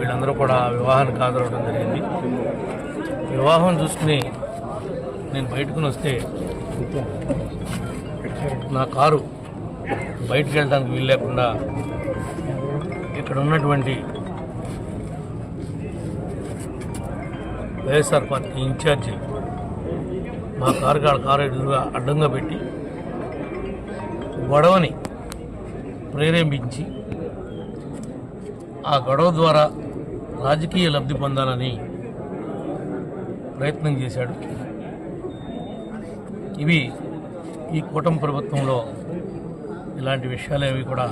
వీళ్ళందరూ కూడా వివాహానికి హాజరవడం జరిగింది. వివాహం చూసుకుని నేను బయటకుని వస్తే నా కారు బయటకు వెళ్ళడానికి వీలు లేకుండా ఇక్కడ ఉన్నటువంటి వైఎస్ఆర్ పార్టీ ఇన్ఛార్జి మా కారు కాడ కారు ఎదురుగా అడ్డంగా పెట్టి గొడవని ప్రేరేపించి ఆ గొడవ ద్వారా రాజకీయ లబ్ధి పొందాలని ప్రయత్నం చేశాడు. ఇవి ఈ కూటమి ప్రభుత్వంలో ఇలాంటి విషయాలు ఏవి కూడా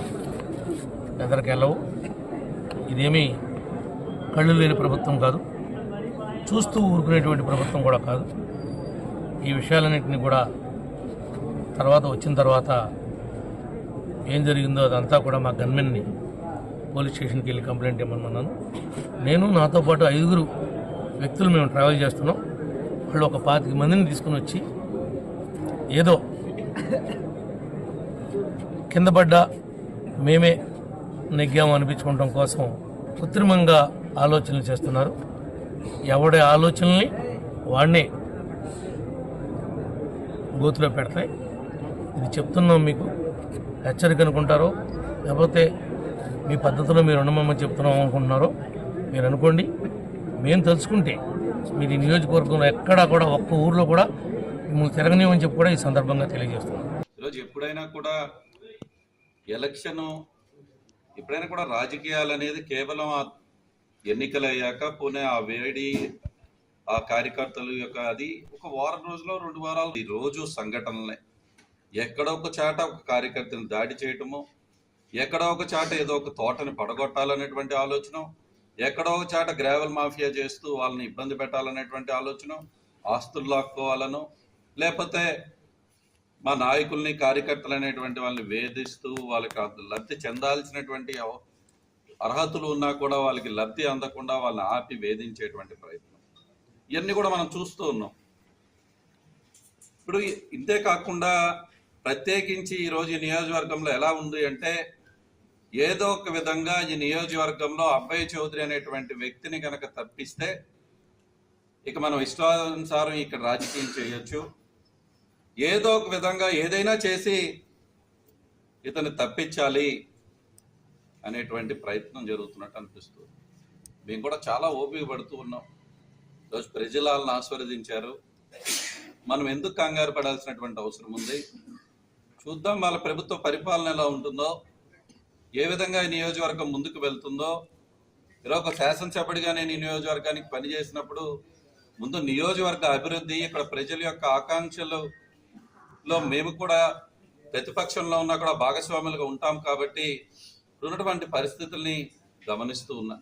ఎదరికెళ్ళవు ఇదేమీ కళ్ళు లేని ప్రభుత్వం కాదు. చూస్తూ ఊరుకునేటువంటి ప్రభుత్వం కూడా కాదు. ఈ విషయాలన్నింటినీ కూడా తర్వాత వచ్చిన తర్వాత ఏం జరిగిందో అదంతా కూడా మా గన్మెన్ని పోలీస్ స్టేషన్కి వెళ్ళి కంప్లైంట్ ఇవ్వమన్నాను నేను నాతో పాటు ఐదుగురు వ్యక్తులు మేము ట్రావెల్ చేస్తున్నాం. వాళ్ళు ఒక పాతిక మందిని తీసుకుని వచ్చి ఏదో కింద పడ్డ మేమే నెగ్గాము అనిపించుకోవడం కోసం కృత్రిమంగా ఆలోచనలు చేస్తున్నారు. ఎవడి ఆలోచనల్ని వాడినే గోతులో పెడతాయి. ఇది చెప్తున్నాం మీకు. హెచ్చరిక అనుకుంటారో లేకపోతే మీ పద్ధతిలో మీరు ఉండమని చెప్తున్నాం అనుకుంటున్నారో మీరు అనుకోండి. మేము తెలుసుకుంటే మీరు ఈ నియోజకవర్గంలో ఎక్కడా కూడా ఒక్క ఊర్లో కూడా మిమ్మల్ని తిరగనివ్వని చెప్పి కూడా ఈ సందర్భంగా తెలియజేస్తున్నాం. ఈరోజు ఎప్పుడైనా కూడా ఎలక్షన్ ఎప్పుడైనా కూడా రాజకీయాలు అనేది కేవలం ఆ ఎన్నికలు అయ్యాక పోనీ ఆ వేడి ఆ కార్యకర్తలు యొక్క అది ఒక వారం రోజులో రెండు వారాలు. ఈ రోజు సంఘటనలే. ఎక్కడో చాట ఒక కార్యకర్తను దాడి చేయటము ఎక్కడో ఒక చాట ఏదో ఒక తోటని పడగొట్టాలనేటువంటి ఆలోచన ఎక్కడో ఒక చాట గ్రావెల్ మాఫియా చేస్తూ వాళ్ళని ఇబ్బంది పెట్టాలనేటువంటి ఆలోచన ఆస్తులు లాక్కోవాలను లేకపోతే మా నాయకుల్ని కార్యకర్తలు అనేటువంటి వాళ్ళని వేధిస్తూ వాళ్ళకి లబ్ధి చెందాల్సినటువంటి అవ- అర్హతలు ఉన్నా కూడా వాళ్ళకి లబ్ధి అందకుండా వాళ్ళని ఆపి వేధించేటువంటి ప్రయత్నం. ఇవన్నీ కూడా మనం చూస్తూ ఉన్నాం. ఇప్పుడు ఇంతే కాకుండా ప్రత్యేకించి ఈరోజు నియోజకవర్గంలో ఎలా ఉంది అంటే ఏదో ఒక విధంగా ఈ నియోజకవర్గంలో అబ్బాయి చౌదరి అనేటువంటి వ్యక్తిని కనుక తప్పిస్తే ఇక మనం ఇష్టానుసారం ఇక్కడ రాజకీయం చేయొచ్చు. ఏదో ఒక విధంగా ఏదైనా చేసి ఇతను తప్పించాలి అనేటువంటి ప్రయత్నం జరుగుతున్నట్టు అనిపిస్తుంది. మేము కూడా చాలా ఓపిక పడుతూ ఉన్నాం. ఈరోజు ప్రజలను ఆస్వాదించారు మనం ఎందుకు కంగారు పడాల్సినటువంటి అవసరం ఉంది? చూద్దాం వాళ్ళ ప్రభుత్వ పరిపాలన ఎలా ఉంటుందో. ఏ విధంగా ఈ నియోజకవర్గం ముందుకు వెళ్తుందో ఇలా ఒక శాసనసభ్యుడిగా నేను ఈ నియోజకవర్గానికి పనిచేసినప్పుడు ముందు నియోజకవర్గ అభివృద్ధి ఇక్కడ ప్రజల యొక్క ఆకాంక్షలు లో మేము కూడా ప్రతిపక్షంలో ఉన్నా కూడా భాగస్వాములుగా ఉంటాం కాబట్టి ఉన్నటువంటి పరిస్థితుల్ని గమనిస్తూ ఉన్నా.